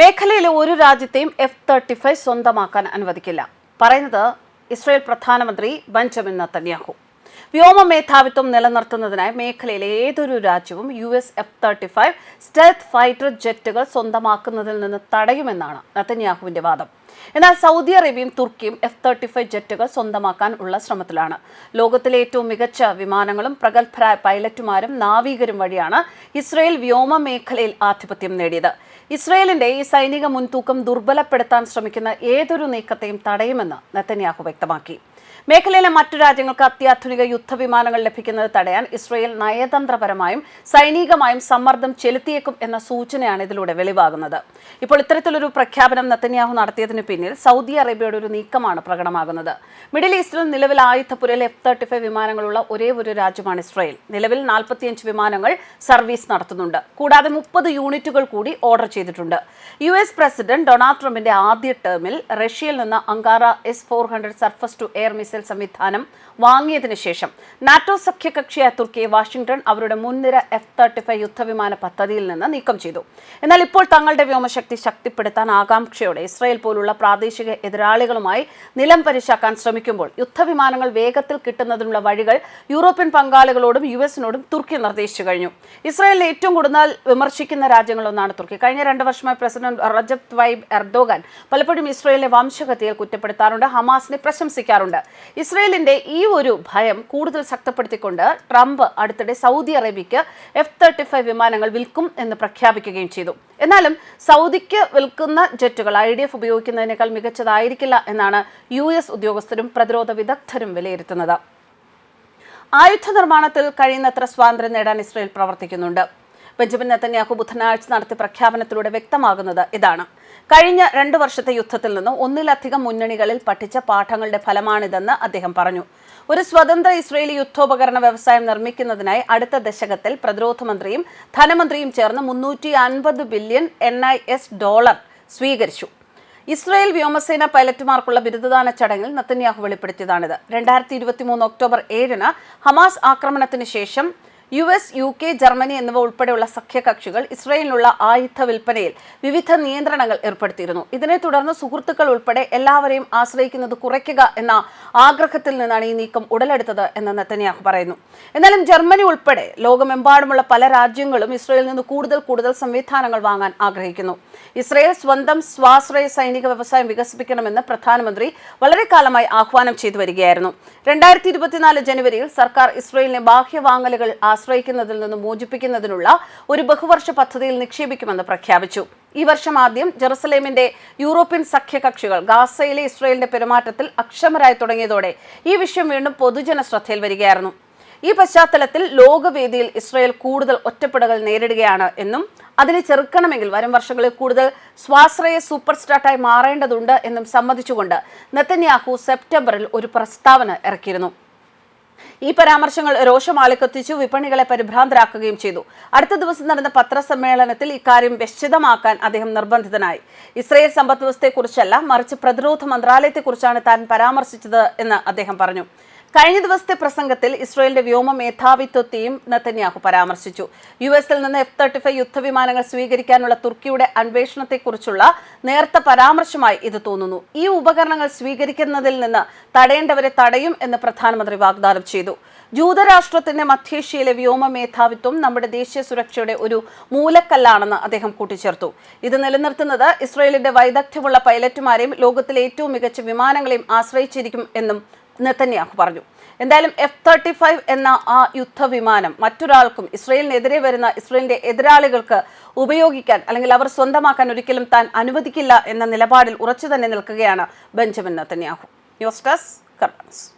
മേഖലയിലെ ഒരു രാജ്യത്തെയും എഫ് തേർട്ടി ഫൈവ് സ്വന്തമാക്കാൻ അനുവദിക്കില്ല. പറയുന്നത് ഇസ്രായേൽ പ്രധാനമന്ത്രി ബെഞ്ചമിൻ നത്തന്യാഹു വ്യോമ മേധാവിത്വം നിലനിർത്തുന്നതിനായി മേഖലയിലെ ഏതൊരു രാജ്യവും U S F thirty five stealth fighter ജെറ്റുകൾ സ്വന്തമാക്കുന്നതിൽ നിന്ന് തടയുമെന്നാണ് നത്തന്യാഹുവിന്റെ വാദം. എന്നാൽ സൗദി അറേബ്യയും തുർക്കിയും എഫ് തേർട്ടി ഫൈവ് ജെറ്റുകൾ സ്വന്തമാക്കാൻ ഉള്ള ശ്രമത്തിലാണ്. ലോകത്തിലെ ഏറ്റവും മികച്ച വിമാനങ്ങളും പ്രഗത്ഭരായ പൈലറ്റുമാരും നാവികരും വഴിയാണ് ഇസ്രയേൽ വ്യോമ മേഖലയിൽ ആധിപത്യം നേടിയത്. ഇസ്രയേലിന്റെ ഈ സൈനിക മുൻതൂക്കം ദുർബലപ്പെടുത്താൻ ശ്രമിക്കുന്ന ഏതൊരു നീക്കത്തെയും തടയുമെന്ന് നെത്തന്യാഹു വ്യക്തമാക്കി. മേഖലയിലെ മറ്റു രാജ്യങ്ങൾക്ക് അത്യാധുനിക യുദ്ധവിമാനങ്ങൾ ലഭിക്കുന്നത് തടയാൻ ഇസ്രയേൽ നയതന്ത്രപരമായും സൈനികമായും സമ്മർദ്ദം ചെലുത്തിയേക്കും എന്ന സൂചനയാണ് ഇതിലൂടെ വെളിവാകുന്നത്. ഇപ്പോൾ ഇത്തരത്തിലൊരു പ്രഖ്യാപനം നെത്തന്യാഹു നടത്തിയതിന് പിന്നിൽ സൗദി അറേബ്യയുടെ ഒരു നീക്കമാണ് പ്രകടമാകുന്നത്. മിഡിൽ ഈസ്റ്റിൽ നിലവിൽ ആയുധപുരയിൽ എഫ് തേർട്ടി ഫൈവ് വിമാനങ്ങളുള്ള ഒരേ ഒരു രാജ്യമാണ് ഇസ്രയേൽ. നിലവിൽ നാൽപ്പത്തിയഞ്ച് വിമാനങ്ങൾ സർവീസ് നടത്തുന്നുണ്ട്. കൂടാതെ മുപ്പത് യൂണിറ്റുകൾ കൂടി ഓർഡർ ചെയ്തിട്ടുണ്ട്. യു എസ് പ്രസിഡന്റ് ഡൊണാൾഡ് ട്രംപിന്റെ ആദ്യ ടേമിൽ റഷ്യയിൽ നിന്ന് Ankara S four hundred surface to air missile സംവിധാനം വാങ്ങിയതിനു ശേഷം നാറ്റോ സഖ്യകക്ഷിയായ തുർക്കിയെ വാഷിംഗ്ടൺ അവരുടെ മുൻനിര എഫ് തേർട്ടി ഫൈവ് യുദ്ധവിമാന പദ്ധതിയിൽ നിന്ന് നീക്കം ചെയ്തു. എന്നാൽ ഇപ്പോൾ തങ്ങളുടെ വ്യോമശക്തി ശക്തിപ്പെടുത്താൻ ആകാംക്ഷയോടെ ഇസ്രായേൽ പോലുള്ള പ്രാദേശിക എതിരാളികളുമായി നിലം പരിശാക്കാൻ ശ്രമിക്കുമ്പോൾ യുദ്ധവിമാനങ്ങൾ വേഗത്തിൽ കിട്ടുന്നതിനുള്ള വഴികൾ യൂറോപ്യൻ പങ്കാളികളോടും യു എസിനോടും തുർക്കി നിർദ്ദേശിച്ചു കഴിഞ്ഞു. ഇസ്രായേലിനെ ഏറ്റവും കൂടുതൽ വിമർശിക്കുന്ന രാജ്യങ്ങളൊന്നാണ് തുർക്കി. കഴിഞ്ഞ രണ്ട് വർഷമായി പ്രസിഡന്റ് റജബ് ത്വൈബ് എർദോഗാൻ പലപ്പോഴും ഇസ്രായേലിനെ വംശഹത്യയിൽ കുറ്റപ്പെടുത്താറുണ്ട് ഹമാസിനെ പ്രശംസിക്കാറുണ്ട്. ഇസ്രായേലിന്റെ ഈ ഒരു ഭയം കൂടുതൽ ശക്തപ്പെടുത്തിക്കൊണ്ട് ട്രംപ് അടുത്തിടെ സൗദി അറേബ്യക്ക് എഫ് തേർട്ടി ഫൈവ് വിമാനങ്ങൾ വിൽക്കും എന്ന് പ്രഖ്യാപിക്കുകയും ചെയ്തു. എന്നാലും സൗദിക്ക് വിൽക്കുന്ന ജെറ്റുകൾ ഐ ഡി എഫ് ഉപയോഗിക്കുന്നതിനേക്കാൾ മികച്ചതായിരിക്കില്ല എന്നാണ് യു എസ് ഉദ്യോഗസ്ഥരും പ്രതിരോധ വിദഗ്ധരും വിലയിരുത്തുന്നത്. ആയുധ നിർമ്മാണത്തിൽ കഴിയുന്നത്ര സ്വാതന്ത്ര്യം നേടാൻ ഇസ്രയേൽ പ്രവർത്തിക്കുന്നുണ്ട്. ബെഞ്ചമിൻ നെത്തന്യാഹു ബുധനാഴ്ച നടത്തിയ പ്രഖ്യാപനത്തിലൂടെ വ്യക്തമാകുന്നത് ഇതാണ്. കഴിഞ്ഞ രണ്ടു വർഷത്തെ യുദ്ധത്തിൽ നിന്നും ഒന്നിലധികം മുന്നണികളിൽ പഠിച്ച പാഠങ്ങളുടെ ഫലമാണിതെന്ന് അദ്ദേഹം പറഞ്ഞു. ഒരു സ്വതന്ത്ര ഇസ്രയേലി യുദ്ധോപകരണ വ്യവസായം നിർമ്മിക്കുന്നതിനായി അടുത്ത ദശകത്തിൽ പ്രതിരോധ മന്ത്രിയും ധനമന്ത്രിയും ചേർന്ന് മുന്നൂറ്റി അൻപത് billion N I S dollar സ്വീകരിച്ചു. ഇസ്രായേൽ വ്യോമസേന പൈലറ്റുമാർക്കുള്ള ബിരുദദാന ചടങ്ങിൽ നത്തന്യാഹു വെളിപ്പെടുത്തിയതാണിത്. രണ്ടായിരത്തി ഇരുപത്തി മൂന്ന് ഒക്ടോബർ ഏഴിന് ഹമാസ് ആക്രമണത്തിന് ശേഷം U S U K Germany എന്നിവ ഉൾപ്പെടെയുള്ള സഖ്യകക്ഷികൾ ഇസ്രയേലിനുള്ള ആയുധ വിൽപ്പനയിൽ വിവിധ നിയന്ത്രണങ്ങൾ ഏർപ്പെടുത്തിയിരുന്നു. ഇതിനെ തുടർന്ന് സുഹൃത്തുക്കൾ ഉൾപ്പെടെ എല്ലാവരെയും ആശ്രയിക്കുന്നത് കുറയ്ക്കുക എന്ന ആഗ്രഹത്തിൽ നിന്നാണ് ഈ നീക്കം ഉടലെടുത്തത് എന്ന് നെത്തന്യാഹു പറയുന്നു. എന്നാലും ജർമ്മനി ഉൾപ്പെടെ ലോകമെമ്പാടുമുള്ള പല രാജ്യങ്ങളും ഇസ്രയേലിൽ നിന്ന് കൂടുതൽ കൂടുതൽ സംവിധാനങ്ങൾ വാങ്ങാൻ ആഗ്രഹിക്കുന്നു. ഇസ്രയേൽ സ്വന്തം സ്വാശ്രയ സൈനിക വ്യവസായം വികസിപ്പിക്കണമെന്ന് പ്രധാനമന്ത്രി വളരെ കാലമായി ആഹ്വാനം ചെയ്തു വരികയായിരുന്നു. രണ്ടായിരത്തി ഇരുപത്തിനാല് ജനുവരിയിൽ സർക്കാർ ഇസ്രയേലിനെ ബാഹ്യവാങ്ങലുകൾ ആശ്രയിക്കുന്നതിൽ നിന്ന് മോചിപ്പിക്കുന്നതിനുള്ള ഒരു ബഹുവർഷ പദ്ധതിയിൽ നിക്ഷേപിക്കുമെന്ന് പ്രഖ്യാപിച്ചു. ഈ വർഷം ആദ്യം ജെറുസലേമിന്റെ യൂറോപ്യൻ സഖ്യകക്ഷികൾ ഗാസയിലെ ഇസ്രയേലിന്റെ പെരുമാറ്റത്തിൽ അക്ഷമരായി തുടങ്ങിയതോടെ ഈ വിഷയം വീണ്ടും പൊതുജന ശ്രദ്ധയിൽ വരികയായിരുന്നു. ഈ പശ്ചാത്തലത്തിൽ ലോകവേദിയിൽ ഇസ്രയേൽ കൂടുതൽ ഒറ്റപ്പെടുകൾ നേരിടുകയാണ് എന്നും അതിനെ ചെറുക്കണമെങ്കിൽ വരും വർഷങ്ങളിൽ കൂടുതൽ സ്വാശ്രയ സൂപ്പർ സ്റ്റാർട്ടായി മാറേണ്ടതുണ്ട് എന്നും സമ്മതിച്ചുകൊണ്ട് നെത്തന്യാഹു സെപ്റ്റംബറിൽ ഒരു പ്രസ്താവന ഇറക്കിയിരുന്നു. ഈ പരാമർശങ്ങൾ രോഷമാളിക്കത്തിച്ചു വിപണികളെ പരിഭ്രാന്തരാക്കുകയും ചെയ്തു. അടുത്ത ദിവസം നടന്ന പത്രസമ്മേളനത്തിൽ ഇക്കാര്യം വിശദമാക്കാൻ അദ്ദേഹം നിർബന്ധിതനായി. ഇസ്രയേൽ സമ്പദ് വ്യവസ്ഥയെക്കുറിച്ചല്ല മറിച്ച് പ്രതിരോധ മന്ത്രാലയത്തെക്കുറിച്ചാണ് താൻ പരാമർശിച്ചത് എന്ന് അദ്ദേഹം പറഞ്ഞു. കഴിഞ്ഞ ദിവസത്തെ പ്രസംഗത്തിൽ ഇസ്രയേലിന്റെ വ്യോമ മേധാവിത്വത്തെയും നെത്തന്യാഹു പരാമർശിച്ചു. യു എസിൽ നിന്ന് എഫ് തേർട്ടി ഫൈവ് യുദ്ധവിമാനങ്ങൾ സ്വീകരിക്കാനുള്ള തുർക്കിയുടെ അന്വേഷണത്തെക്കുറിച്ചുള്ള നേർത്ത പരാമർശമായി ഇത് തോന്നുന്നു. ഈ ഉപകരണങ്ങൾ സ്വീകരിക്കുന്നതിൽ നിന്ന് തടയേണ്ടവരെ തടയും എന്ന് പ്രധാനമന്ത്രി വാഗ്ദാനം ചെയ്തു. ജൂതരാഷ്ട്രത്തിന്റെ മധ്യേഷ്യയിലെ വ്യോമ മേധാവിത്വം നമ്മുടെ ദേശീയ സുരക്ഷയുടെ ഒരു മൂലക്കല്ലാണെന്ന് അദ്ദേഹം കൂട്ടിച്ചേർത്തു. ഇത് നിലനിർത്തുന്നത് ഇസ്രയേലിന്റെ വൈദഗ്ധ്യമുള്ള പൈലറ്റുമാരെയും ലോകത്തിലെ ഏറ്റവും മികച്ച വിമാനങ്ങളെയും ആശ്രയിച്ചിരിക്കും എന്നും നെത്തന്യാഹു പറഞ്ഞു. എന്തായാലും എഫ് തേർട്ടി ഫൈവ് എന്ന ആ യുദ്ധവിമാനം മറ്റൊരാൾക്കും ഇസ്രയേലിനെതിരെ വരുന്ന ഇസ്രയേലിന്റെ എതിരാളികൾക്ക് ഉപയോഗിക്കാൻ അല്ലെങ്കിൽ അവർ സ്വന്തമാക്കാൻ ഒരിക്കലും താൻ അനുവദിക്കില്ല എന്ന നിലപാടിൽ ഉറച്ചു തന്നെ നിൽക്കുകയാണ് ബെഞ്ചമിൻ നെത്തന്യാഹു ന്യൂസ് ഡെസ്ക് കർബൻസ്